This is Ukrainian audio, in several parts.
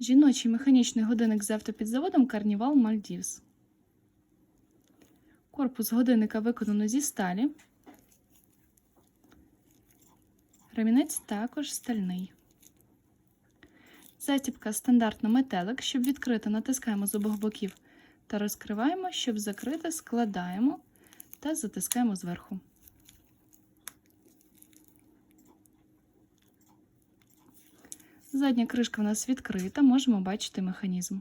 Жіночий механічний годинник з автопідзаводом Carnival Maldives. Корпус годинника виконано зі сталі. Ремінець також стальний. Застібка стандартно метелик. Щоб відкрити, натискаємо з обох боків та розкриваємо, щоб закрити, складаємо та затискаємо зверху. Задня кришка в нас відкрита, можемо бачити механізм.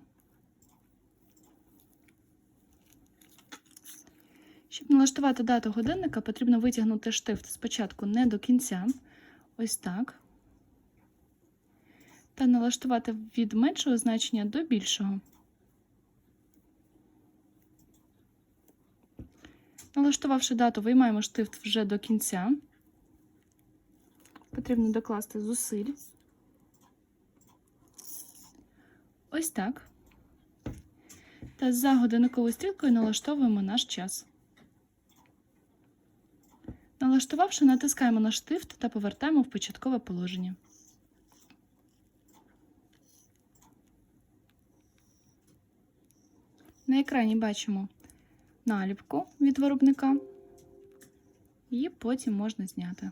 Щоб налаштувати дату годинника, потрібно витягнути штифт спочатку не до кінця, ось так, та налаштувати від меншого значення до більшого. Налаштувавши дату, виймаємо штифт вже до кінця. Потрібно докласти зусиль. Ось так. Та за годинниковою стрілкою налаштовуємо наш час. Налаштувавши, натискаємо на штифт та повертаємо в початкове положення. На екрані бачимо наліпку від виробника, і потім можна зняти.